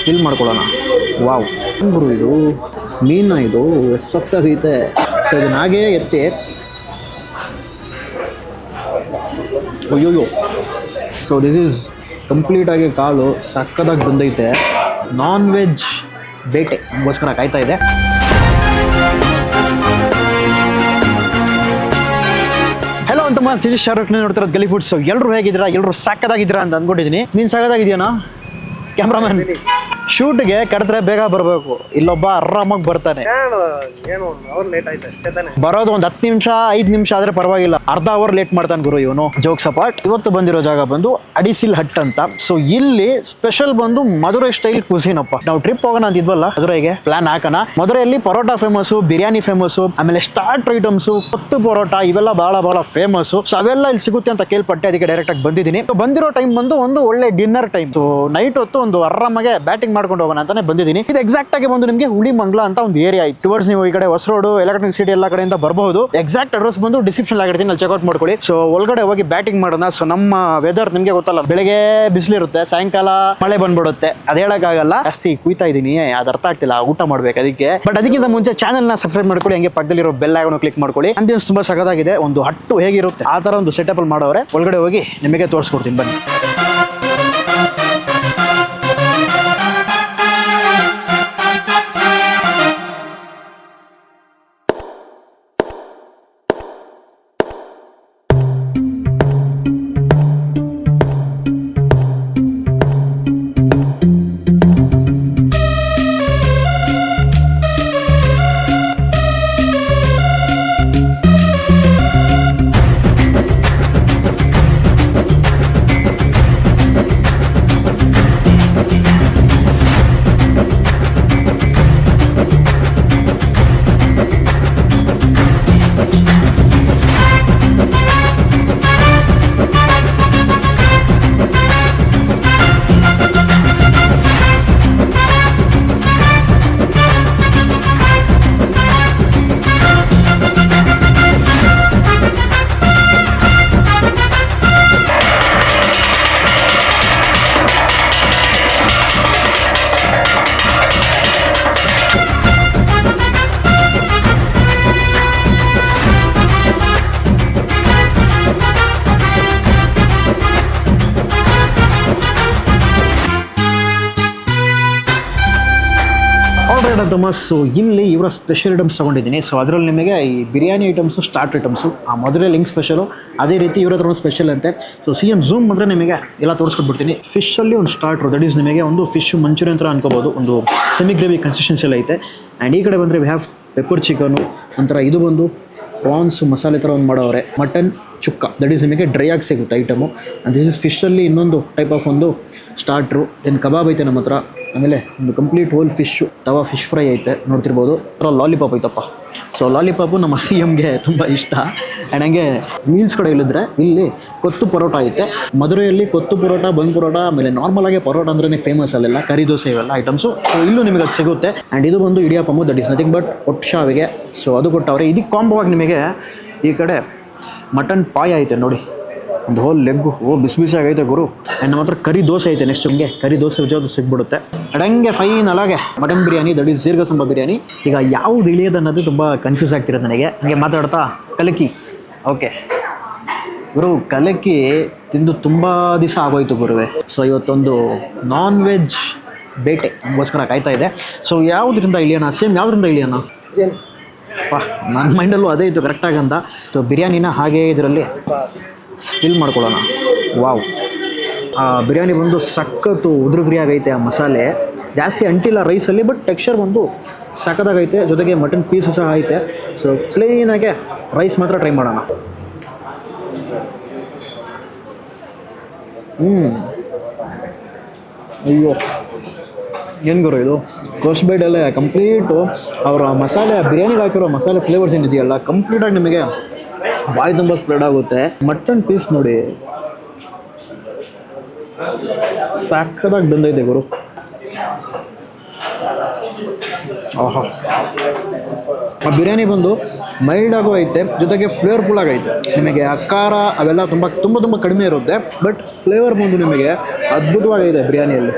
Still ಮಾಡ್ಕೊಳ್ಳೋಣ. Wow ಗುರು ಇದು, ಮೀನ ಇದು ಆಗೈತೆ ಸೊ ಇದನ್ನ ಹಾಗೇ ಎತ್ತಿ. ಅಯ್ಯೋಯ್ಯೋ. ಸೊ ದಿಸ್ ಈಸ್ ಕಂಪ್ಲೀಟಾಗಿ ಕಾಲು ಸಕ್ಕದಾಗಿ ಬಂದೈತೆ. ನಾನ್ ವೆಜ್ ಬೇಟೆ ಗೋಸ್ಕರ ಕಾಯ್ತಾ ಇದೆ. ಹಲೋ ಅಂತ ಸಿಜಿ ಶಾರುಖ್ ನೋಡ್ತಿರೋದು ಗಲಿ ಫುಡ್ಸ್ ಎಲ್ಲರೂ ಹೇಗಿದ್ದೀರಾ? ಎಲ್ಲರೂ ಅಂತ ಅಂದ್ಕೊಂಡಿದ್ದೀನಿ ನೀನು ಸಾಕದಾಗಿದೆಯಾ ಕ್ಯಾಮ್ರಾಮನ್ ಶೂಟ್ಗೆ ಕಡಿದ್ರೆ ಬೇಗ ಬರಬೇಕು. ಇಲ್ಲೊಬ್ಬ ಆರಾಮಾಗಿ ಬರ್ತಾನೆ. ಏನು ಏನು ಅವ್ರು ಲೇಟ್ ಆಯ್ತು ಅಷ್ಟೇ ತಾನೆ. ಬರೋದು ಒಂದು ಹತ್ತು ನಿಮಿಷ ಐದು ನಿಮಿಷ ಆದ್ರೆ ಪರವಾಗಿಲ್ಲ. ಅರ್ಧ ಅವರ್ ಲೇಟ್ ಮಾಡ್ತಾನೆ ಗುರು ಇವನು. ಜೋಕ್ ಸಪಾಟ್ ಇವತ್ತು ಬಂದಿರೋ ಜಾಗ ಬಂದು ಅಡಿಸಿಲ್ ಹಟ್ ಅಂತ. ಸೊ ಇಲ್ಲಿ ಸ್ಪೆಷಲ್ ಬಂದು ಮಧುರೈ ಸ್ಟೈಲ್ ಕುಸಿನಪ್ಪ ನಾವು ಟ್ರಿಪ್ ಹೋಗೋಣ ಅಂತ ಇದ್ವಲ್ಲ ಮಧುರೈಗೆ ಪ್ಲಾನ್ ಹಾಕೋಣ. ಮಧುರೈಯಲ್ಲಿ ಪರೋಟಾ ಫೇಮಸ್ ಬಿರಿಯಾನಿ ಫೇಮಸ್ ಆಮೇಲೆ ಸ್ಟಾರ್ಟ್ ಐಟಮ್ಸ್ ಕೊತ್ತು ಪರೋಟ ಇವೆಲ್ಲ ಬಹಳ ಬಹಳ ಫೇಮಸ್ ಸೊ ಅವೆಲ್ಲ ಇಲ್ಲಿ ಸಿಗುತ್ತೆ ಅಂತ ಕೇಳ್ಪಟ್ಟೆ ಅದಕ್ಕೆ ಡೈರೆಕ್ಟ್ ಆಗಿ ಬಂದಿದ್ದೀನಿ. ಬಂದಿರೋ ಟೈಮ್ ಬಂದು ಒಂದು ಒಳ್ಳೆ ಡಿನ್ನರ್ ಟೈಮ್ ಸೊ ನೈಟ್ ಹೊತ್ತು ಒಂದು ಆರಾಮಾಗೆ ಬ್ಯಾಟಿಂಗ್ ಮಾಡ್ಕೊಂಡು ಹೋಗೋಣ ಅಂತಾನೆ ಬಂದಿದ್ದೀನಿ. ಇದು ಎಕ್ಸಾಕ್ಟ್ ಆಗಿ ಬಂದು ನಿಮಗೆ ಹುಳಿ ಮಂಗ್ಲ ಅಂತ ಒಂದು ಏರಿಯಾ ಐತೆ ಟುವರ್ಡ್ಸ್ ನೀವು ಈ ಕಡೆ ಹೊಸ ರೋಡ್ ಎಲೆಕ್ಟ್ರಾನಿಕ್ ಸಿಟಿ ಎಲ್ಲ ಕಡೆಯಿಂದ ಬರಬಹುದು. ಎಕ್ಸಾಕ್ಟ್ ಅಡ್ರೆಸ್ ಬಂದು ಡಿಸ್ಕ್ರಿಪ್ಷನ್ ಆಗಿರ್ತೀನಿ, ಅಲ್ಲಿ ಚೆಕ್ಔಟ್ ಮಾಡ್ಕೊಳ್ಳಿ. ಸೊ ಒಳಗಡೆ ಹೋಗಿ ಬ್ಯಾಟಿಂಗ್ ಮಾಡೋಣ. ಸೊ ನಮ್ಮ ವೆದರ್ ನಿಮಗೆ ಗೊತ್ತಲ್ಲ, ಬೆಳಗ್ಗೆ ಬಿಸಿಲಿರುತ್ತೆ, ಸಾಯಂಕಾಲ ಮಳೆ ಬಂದ್ಬಿಡುತ್ತೆ. ಅದ್ ಹೇಳಕ್ಕಾಗಲ್ಲ ಜಾಸ್ತಿ ಕುಯ್ತಾ ಇದ್ದೀನಿ, ಅದು ಅರ್ಥ ಆಗ್ತಿಲ್ಲ, ಊಟ ಮಾಡ್ಬೇಕು ಅದಕ್ಕೆ. ಬಟ್ ಅದಕ್ಕಿಂತ ಮುಂಚೆ ಚಾನಲ್ನ ಸಬ್ಸ್ಕ್ರೈಬ್ ಮಾಡ್ಕೊಳ್ಳಿ, ಹಂಗೆ ಪಕ್ಕದಲ್ಲಿರೋ ಬೆಲ್ ಆಗೋಣ ಕ್ಲಿಕ್ ಮಾಡ್ಕೊಳ್ಳಿ. ಅಂಡಿಯನ್ಸ್ ತುಂಬಾ ಸಗದಾಗಿದೆ ಒಂದು ಹಟ್ಟು ಹೇಗಿರುತ್ತೆ, ಆ ತರ ಒಂದು ಸೆಟಪ್ ಅಲ್ಲಿ ಮಾಡೋರೆ ಒಳಗಡೆ ಹೋಗಿ ನಿಮಗೆ ತೋರಿಸ್ಕೊಡ್ತೀನಿ, ಬನ್ನಿ. ಸೊ ಇಲ್ಲಿ ಇವರ ಸ್ಪೆಷಲ್ ಐಟಮ್ಸ್ ತೊಗೊಂಡಿದ್ದೀನಿ. ಸೊ ಅದರಲ್ಲಿ ನಿಮಗೆ ಈ ಬಿರಿಯಾನಿ ಐಟಮ್ಸು ಸ್ಟಾರ್ಟ್ ಐಟಮ್ಸು ಆ ಮೊದಲೇ ಲಿಂಕ್ ಸ್ಪೆಷಲು ಅದೇ ರೀತಿ ಇವರ ಹತ್ರ ಸ್ಪೆಷಲ್ ಅಂತೆ. ಸೊ ಸಿ ಎಂ ಝೂಮ್ ಅಂದರೆ ನಿಮಗೆ ಎಲ್ಲ ತೋರಿಸ್ಕೊಟ್ಬಿಡ್ತೀನಿ. ಫಿಶಲ್ಲಿ ಒಂದು ಸ್ಟಾರ್ಟ್ರು ದಟ್ ಈಸ್ ನಿಮಗೆ ಒಂದು ಫಿಶ್ ಮಂಚೂರಿಯನ್ ಅಂತ ಅನ್ಕೋಬೋದು. ಒಂದು ಸೆಮಿ ಗ್ರೇವಿ ಕನ್ಸಿಸ್ಟೆನ್ಸಿ ಎಲ್ಲ ಐತೆ. ಆ್ಯಂಡ್ ಈ ಕಡೆ ಬಂದರೆ ವಿ ಹ್ಯಾವ್ ಪೆಪ್ಪರ್ ಚಿಕನು ಒಂಥರ ಇದು ಬಂದು ಪ್ರಾನ್ಸ್ ಮಸಾಲೆ ಥರ ಒಂದು ಮಾಡೋರೆ ಮಟನ್ ಚುಕ್ಕ ದಟ್ ಈಸ್ ನಿಮಗೆ ಡ್ರೈ ಆಗಿ ಸಿಗುತ್ತೆ ಐಟಮು ದಿಸ್ ಇಸ್ ಫಿಶಲ್ಲಿ ಇನ್ನೊಂದು ಟೈಪ್ ಆಫ್ ಒಂದು ಸ್ಟಾರ್ಟ್ರು ದೆನ್ ಕಬಾಬ್ ಐತೆ ನಮ್ಮ ಹತ್ರ. ಆಮೇಲೆ ಒಂದು complete whole fish tawa fish fry ಐತೆ, ನೋಡ್ತಿರ್ಬೋದು. ಥರ ಲಾಲಿಪಾಪ್ ಐತಪ್ಪ. ಸೊ ಲಾಲಿಪಾಪು ನಮ್ಮ ಸಿ ಎಮ್ಗೆ ತುಂಬ ಇಷ್ಟ. ಆ್ಯಂಡ್ ಹಂಗೆ ಮೀಲ್ಸ್ ಕಡೆ ಇಲ್ಲಿದ್ರೆ ಇಲ್ಲಿ ಕೊತ್ತು ಪರೋಟ ಐತೆ. ಮಧುರೆಯಲ್ಲಿ ಕೊತ್ತು ಪರೋಟ ಬಂದ್ ಪರೋಟ, ಆಮೇಲೆ ನಾರ್ಮಲ್ ಆಗಿ ಪರೋಟ ಅಂದ್ರೆ ಫೇಮಸ್ ಅಲ್ಲೆಲ್ಲ, ಕರಿ ದೋಸೆ ಇವೆಲ್ಲ ಐಟಮ್ಸು ಸೊ ಇಲ್ಲೂ ನಿಮಗೆ ಅದು ಸಿಗುತ್ತೆ. ಆ್ಯಂಡ್ ಇದು ಬಂದು idiyappam that is nothing but ಒಟ್ಶಾವಿಗೆ so ಅದು ಕೊಟ್ಟವ್ರೆ. ಇದಕ್ಕೆ ಕಾಂಬೋ ಆಗಿ ನಿಮಗೆ ಈ ಕಡೆ ಮಟನ್ ಪಾಯ ಐತೆ ನೋಡಿ. ಒಂದು ಹೋಲ್ ಲೆಗ್ಗು ಓ ಬಿಸಿ ಬಿಸಿ ಆಗೈತೆ ಗುರು. ಆ್ಯಂಡ್ ನಮ್ಮ ಹತ್ರ ಕರಿ ದೋಸೆ ಐತೆ ನೆಕ್ಸ್ಟ್ ಹಿಂಗೆ. ಕರಿ ದೋಸೆ ಜೊತೆ ಸಿಗ್ಬಿಡುತ್ತೆ. ಅಡಂಗೆ fine ಅಲಾಗೆ mutton biryani that is jeeraga samba biryani ಈಗ ಯಾವ್ದು ಇಳಿಯೋದು ಅನ್ನೋದು ತುಂಬ ಕನ್ಫ್ಯೂಸ್ ಆಗ್ತಿರೋದು ನನಗೆ. ಹಂಗೆ ಮಾತಾಡ್ತಾ ಕಲಕಿ. ಓಕೆ ಗುರು ಕಲಕಿ ತಿಂದು ತುಂಬ ದಿವಸ ಆಗೋಯ್ತು ಗುರುವೆ. ಸೊ ಇವತ್ತೊಂದು ನಾನ್ ವೆಜ್ ಬೇಟೆ ನಮಗೋಸ್ಕರ ಕಾಯ್ತಾ ಇದೆ. ಸೊ ಯಾವುದರಿಂದ ಇಳಿಯೋಣ? ಸೇಮ್ ಯಾವುದರಿಂದ ಇಳಿಯೋಣ? ವಾಹ್ ವಾ ನನ್ನ ಮೈಂಡಲ್ಲೂ ಅದೇ ಇತ್ತು ಕರೆಕ್ಟಾಗಿ ಅಂತ ಸೊ ಬಿರಿಯಾನಿನ ಹಾಗೆ ಇದರಲ್ಲಿ. ಸ್ಟಿಲ್ ಮಾಡ್ಕೊಳ್ಳೋಣ. ವಾವ್ ಆ, ಬಿರಿಯಾನಿ ಬಂದು ಸಖತ್ತು ಉದುರುಗ್ರಿಯಾಗೈತೆ ಆ ಮಸಾಲೆ. ಜಾಸ್ತಿ ಅಂಟಿಲ್ಲ ರೈಸಲ್ಲಿ ಬಟ್ ಟೆಕ್ಸ್ಚರ್ ಬಂದು ಸಖತ್ತಾಗೈತೆ. ಜೊತೆಗೆ ಮಟನ್ ಪೀಸು ಸಹ ಐತೆ. ಸೊ ಪ್ಲೇನಾಗೆ ರೈಸ್ ಮಾತ್ರ ಟ್ರೈ ಮಾಡೋಣ. ಹ್ಞೂ ಅಯ್ಯೋ. ಏನು ಗುರು ಇದು? ಕೋಸ್ಬೇಡಲ್ಲೇ ಕಂಪ್ಲೀಟು ಅವರ ಮಸಾಲೆ, ಬಿರಿಯಾನಿಗೆ ಹಾಕಿರೋ ಮಸಾಲೆ ಫ್ಲೇವರ್ಸ್ ಏನಿದೆಯಲ್ಲ ಕಂಪ್ಲೀಟಾಗಿ ನಿಮಗೆ ಬಾಯಿ ತುಂಬ ಸ್ಪ್ರೆಡ್ ಆಗುತ್ತೆ. ಮಟನ್ ಪೀಸ್ ನೋಡಿ. ಸಾಕದಾಗಿ ಬಂದೈತೆ ಗುರು. ಆಹಾ. ಆ ಬಿರಿಯಾನಿ ಬಂದು ಮೈಲ್ಡ್ ಆಗೋ ಐತೆ, ಜೊತೆಗೆ ಫ್ಲೇವರ್ಫುಲ್ ಆಗೈತೆ ನಿಮಗೆ ಖಾರ ಅವೆಲ್ಲ ತುಂಬ ತುಂಬ ತುಂಬ ಕಡಿಮೆ ಇರುತ್ತೆ ಬಟ್ ಫ್ಲೇವರ್ ಬಂದು ನಿಮಗೆ ಅದ್ಭುತವಾಗಿದೆ ಬಿರಿಯಾನಿಯಲ್ಲಿ.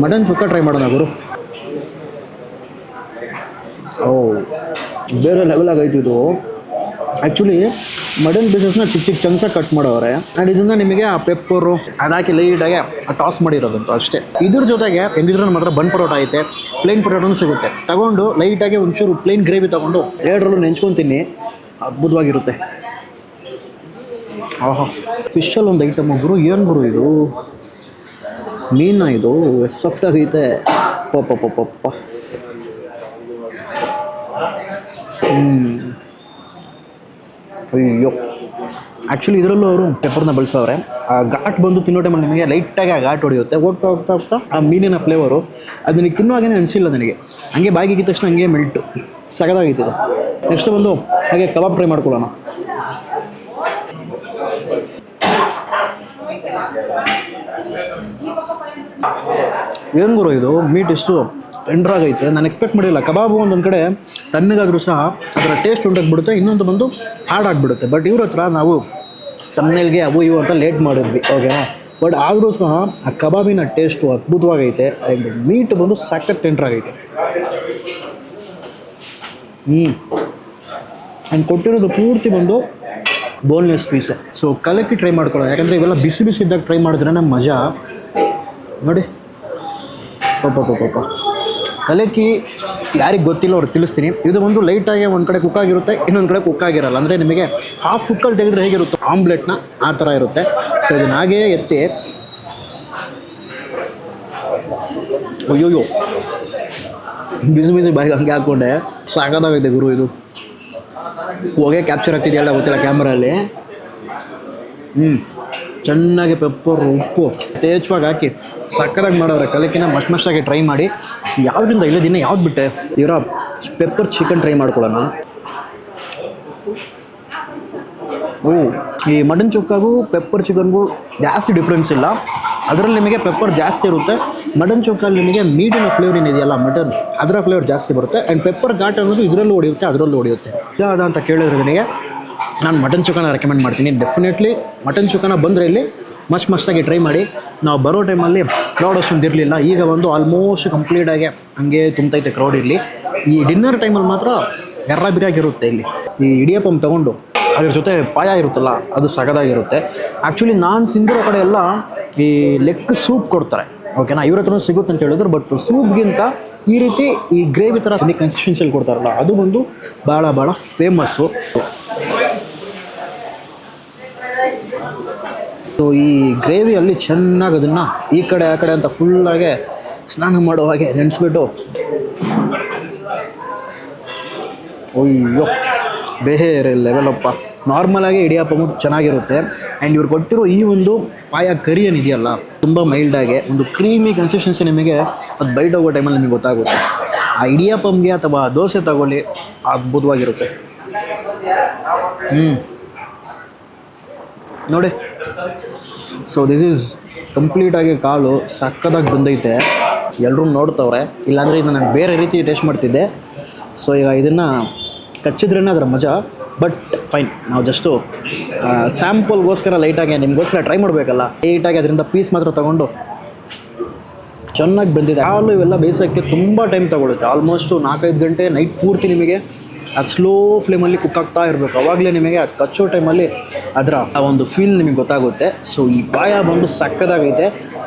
ಮಟನ್ ಸುಕ್ಕ ಟ್ರೈ ಮಾಡೋಣ ಗುರು. ಓ. ಬೇರೆ ಲೆವೆಲ್ ಆಗೈತೆ ಇದು. ಆ್ಯಕ್ಚುಲಿ ಮಡನ್ ಪೀಸಸ್ನ ಚಿಕ್ಕ ಚಿಕ್ಕ ಚಂಕ್ಸಾಗಿ ಕಟ್ ಮಾಡೋರೆ ಆ್ಯಂಡ್ ಇದನ್ನ ನಿಮಗೆ ಆ ಪೆಪ್ಪರು ಅದಾಕಿ ಲೈಟಾಗಿ ಟಾಸ್ ಮಾಡಿರೋದಂತು ಅಷ್ಟೇ. ಇದ್ರ ಜೊತೆಗೆ ಹೆಂಗಿದ್ರೆ ಮಾತ್ರ ಬನ್ ಪರೋಟ ಐತೆ ಪ್ಲೇನ್ ಪರೋಟನೂ ಸಿಗುತ್ತೆ. ತಗೊಂಡು ಲೈಟಾಗಿ ಒಂಚೂರು ಪ್ಲೇನ್ ಗ್ರೇವಿ ತಗೊಂಡು ಎರಡರಲ್ಲೂ ನೆಂಚ್ಕೊಂಡು ಅದ್ಭುತವಾಗಿರುತ್ತೆ. ಆಹಾ. ಫಿಶಲ್ಲಿ ಒಂದು ಐಟಮ್ ಗುರು, ಏನು ಗುರು ಇದು? ಮೀನ ಇದು? ಸಾಫ್ಟ್ ಆಗೈತೆ ಪಪ್ಪ ಪಪ್ಪ. ಅಯ್ಯೋ ಆ್ಯಕ್ಚುಲಿ ಇದರಲ್ಲೂ ಅವರು ಪೆಪ್ಪರ್ನ ಬಳಸವ್ರೆ. ಆ ಘಾಟ್ ಬಂದು ತಿನ್ನೋ ಟೈಮಲ್ಲಿ ನಿಮಗೆ ಲೈಟಾಗಿ ಆ ಘಾಟ್ ಹೊಡೆಯುತ್ತೆ. ಹೋಗ್ತಾ ಹೋಗ್ತಾ ಹೋಗ್ತಾ ಆ ಮೀನಿನ ಫ್ಲೇವರು ಅದು ತಿನ್ನೋ ತಿನ್ನುವಾಗೇ ಅನಿಸಿಲ್ಲ ನನಗೆ. ಹಂಗೆ ಬಾಯಿಗೆ ಇಕ್ಕಿದ ತಕ್ಷಣ ಹಂಗೆ ಮೆಲ್ಟು ಸಗದಾಗಿತ್ತು ನೆಕ್ಸ್ಟ್ ಬಂದು ಹಾಗೆ ಕಬಾಬ್ ಟ್ರೈ ಮಾಡ್ಕೊಳ್ಳೋಣ. ಏನು ಗುರು ಇದು? ಮೀಟ್ ಎಷ್ಟು? ಟೆಂಡರ್ ಆಗೈತೆ ನಾನು ಎಕ್ಸ್ಪೆಕ್ಟ್ ಮಾಡಿಲ್ಲ. ಕಬಾಬು ಒಂದೊಂದು ಕಡೆ ತಣ್ಣಗಾದರೂ ಸಹ ಅದರ ಟೇಸ್ಟ್ ಉಂಟಾಗ್ಬಿಡುತ್ತೆ. ಇನ್ನೊಂದು ಬಂದು ಹಾರ್ಡ್ ಆಗಿಬಿಡುತ್ತೆ. ಬಟ್ ಇವ್ರ ಹತ್ರ ನಾವು ತಮ್ಮನೇಲ್ಗೆ ಅವು ಇವು ಅಂತ ಲೇಟ್ ಮಾಡಿದ್ವಿ. ಓಕೆನಾ ಬಟ್ ಆದರೂ ಸಹ ಆ ಕಬಾಬಿನ ಟೇಸ್ಟು ಅದ್ಭುತವಾಗೈತೆ ಮೀಟ್ ಬಂದು ಸಾಕಷ್ಟು ಟೆಂಡರ್ ಆಗೈತೆ ಹ್ಞೂ ಆ್ಯಂಡ್ ಕೊಟ್ಟಿರೋದು ಪೂರ್ತಿ ಬಂದು ಬೋನ್ಲೆಸ್ ಪೀಸೆ ಸೊ ಕಲಕ್ಕಿ ಟ್ರೈ ಮಾಡ್ಕೊಳ್ಳೋದು ಯಾಕಂದರೆ ಇವೆಲ್ಲ ಬಿಸಿ ಬಿಸಿ ಇದ್ದಾಗ ಟ್ರೈ ಮಾಡಿದ್ರೆ ಮಜಾ. ನೋಡಿ. ಪಾಪ ಪಾಪ ಕಲಕಿ ಯಾರಿಗೆ ಗೊತ್ತಿಲ್ಲ ಅವ್ರಿಗೆ ತಿಳಿಸ್ತೀನಿ. ಇದು ಒಂದು ಲೈಟಾಗಿ ಒಂದು ಕಡೆ ಕುಕ್ ಆಗಿರುತ್ತೆ, ಇನ್ನೊಂದು ಕಡೆ ಕುಕ್ ಆಗಿರಲ್ಲ. ಅಂದರೆ ನಿಮಗೆ ಹಾಫ್ ಕುಕ್ಕಲ್ಲಿ ತೆಗೆದ್ರೆ ಹೇಗಿರುತ್ತೆ? ಆಮ್ಲೆಟ್ನ ಆ ಥರ ಇರುತ್ತೆ. ಸೊ ಇದನ್ನ ಹಾಗೇ ಎತ್ತಿ. ಅಯ್ಯೋಯ್ಯೋ. ಬಿಸಿ ಬಿಸಿ ಬಾಯಿಗೆ ಹಂಗೆ ಹಾಕ್ಕೊಂಡೆ. ಸಾಕಾಗೈತೆ ಗುರು ಇದು. ಹೋಗೇ ಕ್ಯಾಪ್ಚರ್ ಆಗ್ತಿದೆಯಲ್ಲ ಗೊತ್ತಿಲ್ಲ ಕ್ಯಾಮ್ರಲ್ಲಿ ಹ್ಞೂ ಚೆನ್ನಾಗಿ ಪೆಪ್ಪರ್ ಉಪ್ಪು, ತೇಜ್ವಾಗಿ ಹಾಕಿ ಸಕ್ಕರಾಗಿ ಮಾಡೋರೆ ಕಲಿಕಿನ ಮಸ್ಟ್ ಮಸ್ಟಾಗಿ ಟ್ರೈ ಮಾಡಿ. ಯಾವುದರಿಂದ ಇಲ್ಲ ದಿನ ಯಾವ್ದು ಬಿಟ್ಟೆ? ಇವರ ಪೆಪ್ಪರ್ ಚಿಕನ್ ಟ್ರೈ ಮಾಡ್ಕೊಳ್ಳೋಣ. ಓ, ಈ ಮಟನ್ ಚುಕ್ಕಾಗೂ ಪೆಪ್ಪರ್ ಚಿಕನ್ಗೂ ಜಾಸ್ತಿ ಡಿಫ್ರೆನ್ಸ್ ಇಲ್ಲ. ಅದರಲ್ಲಿ ನಿಮಗೆ ಪೆಪ್ಪರ್ ಜಾಸ್ತಿ ಇರುತ್ತೆ. ಮಟನ್ ಚುಕ್ಕಲ್ಲಿ ನಿಮಗೆ ಮೀಟಿನ ಫ್ಲೇವರ್ ಏನಿದೆಯಲ್ಲ ಮಟನ್ ಅದರ ಫ್ಲೇವರ್ ಜಾಸ್ತಿ ಬರುತ್ತೆ. ಆ್ಯಂಡ್ ಪೆಪ್ಪರ್ ಘಾಟ್ ಅನ್ನೋದು ಇದರಲ್ಲೂ ಹೊಡೆಯುತ್ತೆ, ಅದರಲ್ಲೂ ಹೊಡೆಯುತ್ತೆ. ಯಾವ್ದು ಅಂತ ಕೇಳಿದ್ರೆ ನನಗೆ ನಾನು ಮಟನ್ ಚಿಕನ್ ರೆಕಮೆಂಡ್ ಮಾಡ್ತೀನಿ. ಡೆಫಿನೆಟ್ಲಿ ಮಟನ್ ಚಿಕನ ಬಂದರೆ ಇಲ್ಲಿ ಮಸ್ಟ್ ಮಸ್ತಾಗಿ ಟ್ರೈ ಮಾಡಿ. ನಾವು ಬರೋ ಟೈಮಲ್ಲಿ ಕ್ರೌಡ್ ಅಷ್ಟೊಂದು ಇರಲಿಲ್ಲ. ಈಗ ಒಂದು ಆಲ್ಮೋಸ್ಟ್ ಕಂಪ್ಲೀಟಾಗಿ ಹಂಗೆ ತುಂಬ್ತೈತೆ ಕ್ರೌಡ್ ಇರಲಿ. ಈ ಡಿನ್ನರ್ ಟೈಮಲ್ಲಿ ಮಾತ್ರ ಎರ್ರ ಬಿರಿಯಾಗಿರುತ್ತೆ ಇಲ್ಲಿ. ಈ ಇಡಿಯಪ್ಪಂ ತೊಗೊಂಡು ಅದ್ರ ಜೊತೆ ಪಾಯ ಇರುತ್ತಲ್ಲ, ಅದು ಸಗದಾಗಿರುತ್ತೆ. ಆ್ಯಕ್ಚುಲಿ ನಾನು ತಿಂದಿರೋ ಕಡೆ ಎಲ್ಲ ಈ ಲೆಗ್ ಸೂಪ್ ಕೊಡ್ತಾರೆ. ಓಕೆನಾ ಇವ್ರ ಹತ್ರ ಸಿಗುತ್ತೆ ಅಂತ ಹೇಳಿದ್ರು ಬಟ್ ಸೂಪ್ಗಿಂತ ಈ ರೀತಿ ಈ ಗ್ರೇವಿ ಥರ ಕನ್ಸಿಸ್ಟೆನ್ಸಿಯಲ್ಲಿ ಕೊಡ್ತಾರಲ್ಲ, ಅದು ಬಂದು ಭಾಳ ಭಾಳ ಫೇಮಸ್ಸು ಸೊ ಈ ಗ್ರೇವಿಯಲ್ಲಿ ಚೆನ್ನಾಗಿ ಅದನ್ನು ಈ ಕಡೆ, ಆ ಕಡೆ ಅಂತ ಫುಲ್ಲಾಗೆ ಸ್ನಾನ ಮಾಡೋ ಹಾಗೆ ನೆನೆಸ್ಬಿಟ್ಟು. ಅಯ್ಯೋ, ಬೇರೆ ಲೆವೆಲಪ್ಪ ನಾರ್ಮಲಾಗಿ ಇಡಿಯಪ್ಪಮು ಚೆನ್ನಾಗಿರುತ್ತೆ. ಆ್ಯಂಡ್ ಇವ್ರು ಕೊಟ್ಟಿರೋ ಈ ಒಂದು ಪಾಯ ಕರಿ ಏನಿದೆಯಲ್ಲ, ತುಂಬ ಮೈಲ್ಡಾಗಿ ಒಂದು ಕ್ರೀಮಿ ಕನ್ಸಿಸ್ಟೆನ್ಸಿ ನಿಮಗೆ ಅದು ಬೈಟ್ ಹೋಗೋ ಟೈಮಲ್ಲಿ ನಿಮಗೆ ಗೊತ್ತಾಗುತ್ತೆ. ಆ ಇಡಿಯಪ್ಪಮ್ಗೆ ಅಥವಾ ದೋಸೆ ತಗೊಳ್ಳಿ ಅದ್ಭುತವಾಗಿರುತ್ತೆ ಹ್ಞೂ ನೋಡಿ. ಸೊ ದಿಸ್ ಈಸ್ ಕಂಪ್ಲೀಟಾಗಿ ಕಾಲು ಸಕ್ಕದಾಗಿ ಬಂದೈತೆ. ಎಲ್ಲರೂ ನೋಡ್ತವ್ರೆ. ಇಲ್ಲಾಂದರೆ ಇದನ್ನು ನಾನು ಬೇರೆ ರೀತಿ ಟೇಸ್ಟ್ ಮಾಡ್ತಿದ್ದೆ. ಸೊ ಈಗ ಇದನ್ನು ಕಚ್ಚಿದ್ರೇ ಅದರ ಮಜಾ. ಬಟ್ ಫೈನ್ ನಾವು ಜಸ್ಟು ಸ್ಯಾಂಪಲ್ಗೋಸ್ಕರ ಲೈಟಾಗಿ ನಿಮಗೋಸ್ಕರ ಟ್ರೈ ಮಾಡಬೇಕಲ್ಲ. ಲೈಟಾಗಿ ಅದರಿಂದ ಪೀಸ್ ಮಾತ್ರ ತೊಗೊಂಡು ಚೆನ್ನಾಗಿ ಬಂದಿದೆ. ಹಾಲು ಇವೆಲ್ಲ ಬೇಯಿಸೋಕ್ಕೆ ತುಂಬ ಟೈಮ್ ತೊಗೊಳುತ್ತೆ. ಆಲ್ಮೋಸ್ಟು ನಾಲ್ಕೈದು ಗಂಟೆ ನೈಟ್ ಪೂರ್ತಿ ನಿಮಗೆ ಅದು ಸ್ಲೋ ಫ್ಲೇಮಲ್ಲಿ ಕುಕ್ ಆಗ್ತಾ ಇರಬೇಕು. ಅವಾಗಲೇ ನಿಮಗೆ ಅದು ಕಚ್ಚೋ ಟೈಮಲ್ಲಿ ಅದರ ಆ ಒಂದು ಫೀಲ್ ನಿಮಗೆ ಗೊತ್ತಾಗುತ್ತೆ. ಸೊ ಈ ಪಾಯ ಬಂದು ಸಕ್ಕದಾಗೈತೆ.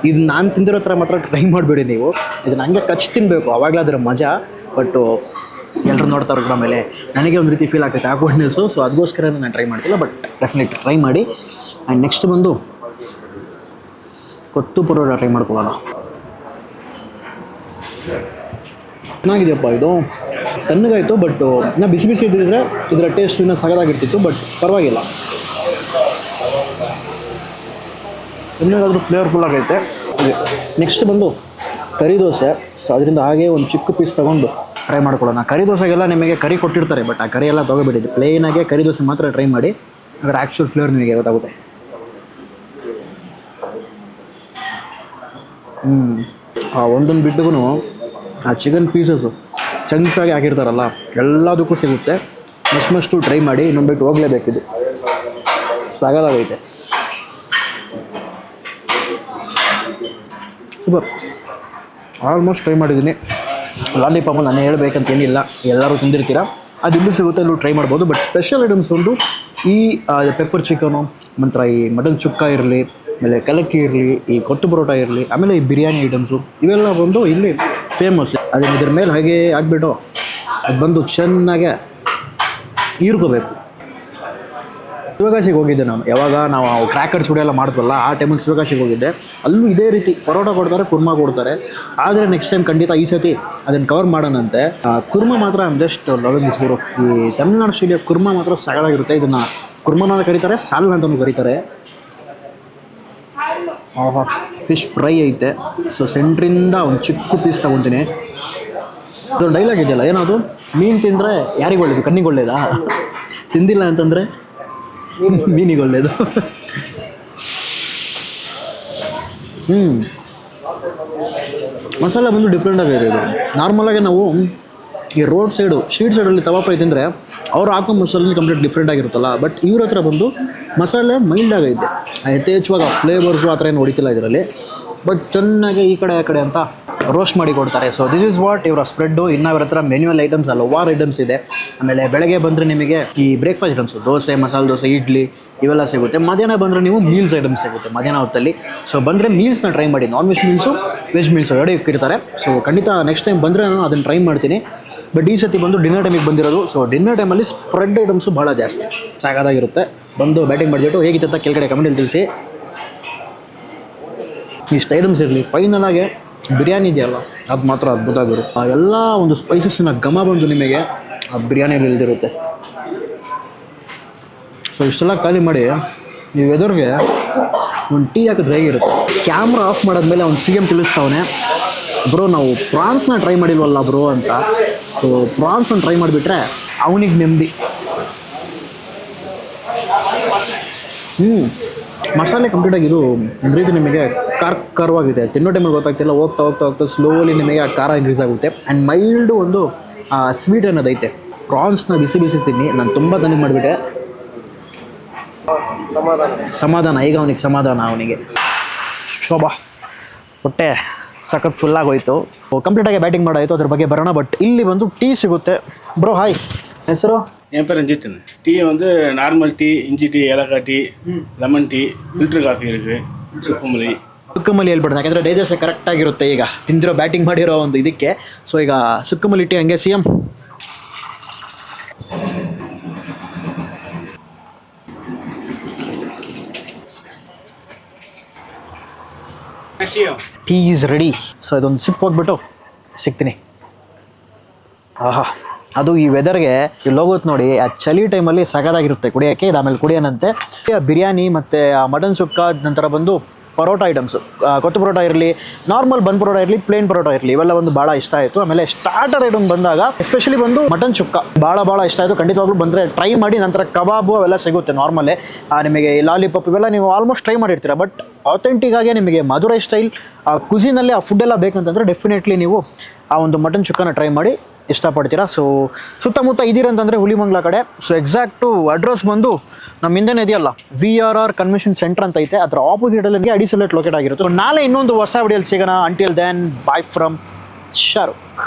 ಇದು ನಾನು ತಿಂದಿರೋ ಥರ ಮಾತ್ರ ಟ್ರೈ ಮಾಡಿಬಿಡಿ ನೀವು. ಇದು ನನಗೆ ಕಚ್ಚಿ ತಿನ್ನಬೇಕು ಅವಾಗಲೇ ಅದರ ಮಜಾ ಬಟ್ಟು ಎಲ್ಲರೂ ನೋಡ್ತಾ ಇರೋದ್ರ ಮೇಲೆ. ನನಗೆ ಒಂದು ರೀತಿ ಫೀಲ್ ಆಗ್ತೈತೆ ಆಕ್ವರ್ಡ್ನೆಸ್ಸು ಸೊ ಅದಕ್ಕೋಸ್ಕರ ನಾನು ಟ್ರೈ ಮಾಡ್ತಿಲ್ಲ ಬಟ್ ಡೆಫಿನೆಟ್ ಟ್ರೈ ಮಾಡಿ. ಆ್ಯಂಡ್ ನೆಕ್ಸ್ಟ್ ಬಂದು ಕೊತ್ತು ಪರೋಟ ಟ್ರೈ ಮಾಡ್ಕೊಳ್ಳೋಣ. ಚೆನ್ನಾಗಿದೆಯಪ್ಪ ಇದು. ತಣ್ಣಗಾಯಿತು ಬಟ್ ನಾ ಬಿಸಿ ಬಿಸಿ ಇದ್ದಿದ್ರೆ ಇದರ ಟೇಸ್ಟ್ ಇನ್ನೂ ಸಗದಾಗಿರ್ತಿತ್ತು ಬಟ್ ಪರವಾಗಿಲ್ಲ. ಇನ್ನೇನಾದರೂ ಫ್ಲೇವರ್ಫುಲ್ ಆಗೈತೆ? ನೆಕ್ಸ್ಟ್ ಬಂದು ಕರಿ ದೋಸೆ. ಸೊ ಅದರಿಂದ ಹಾಗೆ ಒಂದು ಚಿಕ್ಕ ಪೀಸ್ ತೊಗೊಂಡು ಟ್ರೈ ಮಾಡ್ಕೊಳ್ಳೋಣ. ಕರಿ ದೋಸೆಗೆಲ್ಲ ನಿಮಗೆ ಕರಿ ಕೊಟ್ಟಿರ್ತಾರೆ ಬಟ್ ಆ ಕರಿ ಎಲ್ಲ ತೊಗೊಬೇಡಿ. ಪ್ಲೇನಾಗೆ ಕರಿ ದೋಸೆ ಮಾತ್ರ ಟ್ರೈ ಮಾಡಿ ಅದರ ಆ್ಯಕ್ಚುಲ್ ಫ್ಲೇವರ್ ನಿಮಗೆ ಗೊತ್ತಾಗುತ್ತೆ. ಹ್ಞೂ ಆ ಒಂದೊಂದು ಬಿಟ್ಟಿಗೂ ಆ ಚಿಕನ್ ಪೀಸಸ್ಸು ಚಂಕ್ಸಾಗಿ ಹಾಕಿರ್ತಾರಲ್ಲ, ಎಲ್ಲದಕ್ಕೂ ಸಿಗುತ್ತೆ. ಮಸ್ಟ್ ಮಸ್ಟು ಟ್ರೈ ಮಾಡಿ ಇನ್ನೊಂದು ಬಿಟ್ಟು ಹೋಗಲೇಬೇಕಿದು ಸಾಗಲಾಗೈತೆ ಸೂಪರ್ ಆಲ್ಮೋಸ್ಟ್ ಟ್ರೈ ಮಾಡಿದ್ದೀನಿ. ಲಾಲಿಪಾಪ್ ನಾನು ಹೇಳ್ಬೇಕಂತ ಏನಿಲ್ಲ ಎಲ್ಲರೂ ತಿಂದಿರ್ತೀರ? ಅದು ಇಲ್ಲೂ ಸಿಗುತ್ತೆ, ಅಲ್ಲೂ ಟ್ರೈ ಮಾಡ್ಬೋದು. ಬಟ್ ಸ್ಪೆಷಲ್ ಐಟಮ್ಸ್ ಒಂದು ಈ ಪೆಪ್ಪರ್ ಚಿಕನು ನಂತರ ಈ ಮಟನ್ ಚುಕ್ಕ ಇರಲಿ, ಆಮೇಲೆ ಕಲಕ್ಕಿ ಇರಲಿ, ಈ ಕೊತ್ತು ಪರೋಟ ಇರಲಿ, ಆಮೇಲೆ ಈ ಬಿರಿಯಾನಿ ಐಟಮ್ಸು ಇವೆಲ್ಲ ಬಂದು ಇಲ್ಲಿ ಫೇಮಸ್ ಅದೇ ಇದ್ರ ಮೇಲೆ ಹಾಗೆ ಹಾಕ್ಬಿಟ್ಟು ಅದು ಬಂದು ಚೆನ್ನಾಗೆ ಹೀರ್ಕೋಬೇಕು ಶಿವಕಾಶಿಗೆ ಹೋಗಿದ್ದೆ ನಾನು. ಯಾವಾಗ ನಾವು ಕ್ರ್ಯಾಕರ್ಸ್ ಕೂಡ ಎಲ್ಲ ಮಾಡ್ತವಲ್ಲ ಆ ಟೈಮಲ್ಲಿ ಶಿವಕಾಶಿಗೆ ಹೋಗಿದ್ದೆ. ಅಲ್ಲೂ ಇದೇ ರೀತಿ ಪರೋಟ ಕೊಡ್ತಾರೆ ಕುರ್ಮಾ ಕೊಡ್ತಾರೆ. ಆದರೆ ನೆಕ್ಸ್ಟ್ ಟೈಮ್ ಖಂಡಿತ ಈ ಸತಿ ಅದನ್ನು ಕವರ್ ಮಾಡೋಣಂತೆ ಕುರ್ಮಾ ಮಾತ್ರ ಜಸ್ಟ್ ಲವಿಂಗ್ ಇಸ್ ಗುರು. ಈ ತಮಿಳ್ನಾಡು ಶೈಲಿಯ ಕುರ್ಮಾ ಮಾತ್ರ ಸಗಳಾಗಿರುತ್ತೆ ಇದನ್ನು ಕುರ್ಮಾನ ಕರೀತಾರೆ ಸಾಲನ್ ಅಂತಲೂ ಕರೀತಾರೆ. ಆಹಾ. ಫಿಶ್ ಫ್ರೈ ಐತೆ. ಸೊ ಸೆಂಟ್ರಿಂದ ಒಂದು ಚಿಕ್ಕ ಪೀಸ್ ತಗೊತೀನಿ. ಅದೊಂದು ಡೈಲಾಗ್ ಇದೆಯಲ್ಲ, ಏನದು? ಮೀನು ತಿಂದರೆ ಯಾರಿಗೆ ಒಳ್ಳೇದು? ಕಣ್ಣಿಗೆ ಒಳ್ಳೇದಾ? ತಿಂದಿಲ್ಲ ಅಂತಂದರೆ ಮೀನಿಗೆ ಒಳ್ಳೇದು. ಹ್ಞೂ ಮಸಾಲೆ ಬಂದು ಡಿಫ್ರೆಂಟಾಗಿ ಇದು ನಾರ್ಮಲಾಗಿ ನಾವು ಈ ರೋಡ್ ಸೈಡು ಸ್ಟ್ರೀಟ್ ಸೈಡಲ್ಲಿ ತವಾಪ ಇದ್ದಂದರೆ ಅವ್ರು ಹಾಕೋ ಮಸಾಲೆ ಕಂಪ್ಲೀಟ್ ಡಿಫ್ರೆಂಟ್ ಆಗಿರುತ್ತಲ್ಲ. ಬಟ್ ಇವ್ರ ಹತ್ರ ಬಂದು ಮಸಾಲೆ ಮೈಲ್ಡ್ ಆಗೈತೆ ಯಥೇಚ್ಛವಾಗಿ ಆ ಫ್ಲೇವರ್ಸು ಆ ಥರ ಏನು ಹೊಡಿತಿಲ್ಲ ಇದರಲ್ಲಿ. ಬಟ್ ಚೆನ್ನಾಗಿ ಈ ಕಡೆ ಆ ಕಡೆ ಅಂತ ರೋಸ್ಟ್ ಮಾಡಿ ಕೊಡ್ತಾರೆ. ಸೊ ದಿಸ್ ಇಸ್ ವಾಟ್ ಇವರ ಸ್ಪ್ರೆಡ್ಡು ಇನ್ನು ಅವ್ರ ಹತ್ರ ಮೆನ್ಯುವಲ್ ಐಟಮ್ಸ್ ಹಲವಾರು ಐಟಮ್ಸ್ ಇದೆ. ಆಮೇಲೆ ಬೆಳಗ್ಗೆ ಬಂದರೆ ನಿಮಗೆ ಈ ಬ್ರೇಕ್ಫಾಸ್ಟ್ ಐಟಮ್ಸ್ ದೋಸೆ, ಮಸಾಲೆ ದೋಸೆ, ಇಡ್ಲಿ, ಇವೆಲ್ಲ ಸಿಗುತ್ತೆ. ಮಧ್ಯಾಹ್ನ ಬಂದರೆ ನೀವು ಮೀಲ್ಸ್ ಐಟಮ್ಸ್ ಸಿಗುತ್ತೆ ಮಧ್ಯಾಹ್ನ ಹೊತ್ತಲ್ಲಿ. ಸೊ ಬಂದರೆ ಮೀಲ್ಸ್ನ ಟ್ರೈ ಮಾಡಿ. Non veg meals veg meals ಎರಡೂ ಇಕ್ಕಿರ್ತಾರೆ. ಸೊ ಖಂಡಿತ ನೆಕ್ಸ್ಟ್ ಟೈಮ್ ಬಂದರೆ ನಾನು ಅದನ್ನು ಟ್ರೈ ಮಾಡ್ತೀನಿ. ಬಟ್ ಈ ಸತಿ ಬಂದು ಡಿನ್ನರ್ ಟೈಮಿಗೆ ಬಂದಿರೋದು. ಸೊ ಡಿನ್ನರ್ ಟೈಮಲ್ಲಿ ಸ್ಪ್ರೆಡ್ ಐಟಮ್ಸು ಭಾಳ ಜಾಸ್ತಿ. ಸಾಕಾಗಿರುತ್ತೆ ಬಂದು ಬ್ಯಾಟಿಂಗ್ ಮಾಡಿಬಿಟ್ಟು ಹೇಗಿತ್ತು ಅಂತ ಕೆಳಗಡೆ ಕಮೆಂಟಲ್ಲಿ ತಿಳಿಸಿ. ಇಷ್ಟು ಐಟಮ್ಸ್ ಇರಲಿ. ಫೈನಲ್ ಆಗಿ ಬಿರಿಯಾನಿ ಇದೆಯಲ್ಲ, ಅದು ಮಾತ್ರ ಅದ್ಭುತ ಆಗಿರುತ್ತೆ. ಆ ಎಲ್ಲ ಒಂದು ಸ್ಪೈಸಸ್ನ ಘಮ ಬಂದು ನಿಮಗೆ ಆ ಬಿರಿಯಾನಿಯಲ್ಲಿ ಇಲ್ದಿರುತ್ತೆ. ಸೊ ಇಷ್ಟೆಲ್ಲ ಖಾಲಿ ಮಾಡಿ, ನೀವು ಎದುರಿಗೆ ಒಂದು ಟೀ ಹಾಕಿದ್ರೆ ಹೇಗಿರುತ್ತೆ? ಕ್ಯಾಮ್ರಾ ಆಫ್ ಮಾಡಾದ್ಮೇಲೆ ಅವ್ನು ಸಿ ಎಂ ತಿಳಿಸ್ತಾವನೆ. ಬ್ರೋ, ನಾವು ಪ್ರಾನ್ಸ್ನ ಟ್ರೈ ಮಾಡಿಲ್ವಲ್ಲ ಬ್ರೋ ಅಂತ. ಸೊ ಪ್ರಾನ್ಸ್ನ ಟ್ರೈ ಮಾಡಿಬಿಟ್ರೆ ಅವನಿಗೆ ನೆಮ್ಮದಿ. ಹ್ಞೂ ಮಸಾಲೆ ಕಂಪ್ಲೀಟಾಗಿ ಇದು ಒಂದು ರೀತಿ ನಿಮಗೆ ಖಾರ ಖಾರವಾಗಿದೆ ತಿನ್ನೋ ಟೈಮಲ್ಲಿ ಗೊತ್ತಾಗ್ತಿಲ್ಲ, ಹೋಗ್ತಾ ಹೋಗ್ತಾ ಹೋಗ್ತಾ ಸ್ಲೋಲಿ ನಿಮಗೆ ಆ ಖಾರ ಇನ್ಕ್ರೀಸ್ ಆಗುತ್ತೆ. ಆ್ಯಂಡ್ ಮೈಲ್ಡು ಒಂದು ಸ್ವೀಟ್ ಅನ್ನೋದೈತೆ. ಪ್ರಾನ್ಸ್ನ ಬಿಸಿ ಬಿಸಿ ತಿನ್ನಿ. ನಾನು ತುಂಬ ತನಿಗೆ ಮಾಡಿಬಿಟ್ಟೆ. ಸಮಾಧಾನ. ಈಗ ಅವನಿಗೆ ಸಮಾಧಾನ, ಅವನಿಗೆ. ಶೋಭಾ. ಹೊಟ್ಟೆ. ಸಖತ್ ಫುಲ್ಲಾಗೋಯ್ತು ಕಂಪ್ಲೀಟಾಗಿ ಬ್ಯಾಟಿಂಗ್ ಮಾಡಾಯಿತು ಅದ್ರ ಬಗ್ಗೆ ಬರೋಣ ಬಟ್ ಇಲ್ಲಿ ಬಂದು ಟೀ ಸಿಗುತ್ತೆ ಬ್ರೋ ಹಾಯ್ ಹೆಸರು என் பேர் ரஞ்சித்தன் டீ வந்து நார்மல் டீ இஞ்சி டீ ஏலக்காய் tea lemon tea filter coffee இருக்குது சுக்குமல்லி ಸುಕ್ಕಮಲ್ಲಿ ಹೇಳ್ಬಿಡ್ದು ಯಾಕಂದರೆ ಡೈಜೆಸ್ಟ್ ಕರೆಕ್ಟಾಗಿರುತ್ತೆ ಈಗ ತಿಂದಿರೋ ಬ್ಯಾಟಿಂಗ್ ಮಾಡಿರೋ ಒಂದು ಇದಕ್ಕೆ ಸೊ ಈಗ ಸುಕ್ಕಮಲ್ಲಿ ಟೀ ಹಂಗೆ C M tea is ready so ಇದೊಂದು ಸಿಪ್ ಹೋಗ್ಬಿಟ್ಟು ಸಿಗ್ತೀನಿ. ಆಹಾ. ಅದು ಈ ವೆದರ್ಗೆ ಇಲ್ಲಿ ಹೋಗುತ್ತೆ ನೋಡಿ, ಆ ಚಳಿ ಟೈಮಲ್ಲಿ ಸಗದಾಗಿರುತ್ತೆ ಕುಡಿಯೋಕ್ಕೆ ಇದು ಆಮೇಲೆ ಕುಡಿಯೋಣಂತೆ ಬಿರಿಯಾನಿ ಮತ್ತು ಆ ಮಟನ್ ಸುಕ್ಕ ನಂತರ ಬಂದು ಪರೋಟ ಐಟಮ್ಸು ಕೊತ್ತು ಪರೋಟ ಇರಲಿ ನಾರ್ಮಲ್ ಬನ್ ಪರೋಟ ಇರಲಿ ಪ್ಲೇನ್ ಪರೋಟ ಇರಲಿ, ಇವೆಲ್ಲ ಒಂದು ಭಾಳ ಇಷ್ಟ ಆಯಿತು. ಆಮೇಲೆ ಸ್ಟಾರ್ಟರ್ ಐಟಮ್ ಬಂದಾಗ ಎಸ್ಪೆಷಲಿ ಬಂದು ಮಟನ್ ಚುಕ್ಕ ಭಾಳ ಭಾಳ ಇಷ್ಟ ಆಯಿತು. ಖಂಡಿತವಾಗ್ಲೂ ಬಂದರೆ ಟ್ರೈ ಮಾಡಿ, ನಂತರ ಕಬಾಬು ಅವೆಲ್ಲ ಸಿಗುತ್ತೆ ನಾರ್ಮಲ್ಲೇ ನಿಮಗೆ ಲಾಲಿಪಾಪ್ ಇವೆಲ್ಲ ನೀವು ಆಲ್ಮೋಸ್ಟ್ ಟ್ರೈ ಮಾಡಿರ್ತೀರ ಬಟ್ ಅಥೆಂಟಿಕ್ ಆಗಿ ನಿಮಗೆ ಮಧುರೈ ಸ್ಟೈಲ್ ಆ ಕುಸಿನಲ್ಲಿ ಆ ಫುಡ್ ಎಲ್ಲ ಬೇಕಂತಂದರೆ ಡೆಫಿನೆಟ್ಲಿ ನೀವು ಆ ಒಂದು ಮಟನ್ ಚುಕ್ಕನ ಟ್ರೈ ಮಾಡಿ ಇಷ್ಟಪಡ್ತೀರಾ. ಸೊ ಸುತ್ತಮುತ್ತ ಇದ್ದೀರಂತಂದರೆ ಹುಲಿಮಂಗ್ಲ ಕಡೆ. ಸೊ ಎಕ್ಸಾಕ್ಟು ಅಡ್ರೆಸ್ ಬಂದು ನಮ್ಮ ಹಿಂದೆನೇ ಇದೆಯಲ್ಲ V R R convention centre ಅಂತ ಐತೆ. ಅದರ ಆಪೋಸಿಟಲ್ಲಿ ಅಡಿಸಲೇಟ್ ಲೊಕೇಟ್ ಆಗಿರುತ್ತೆ. ನಾಳೆ ಇನ್ನೊಂದು ಹೊಸ ವಿಡಿಯೋಲಿ ಸಿಗೋಣ. Until then bye from Shahrukh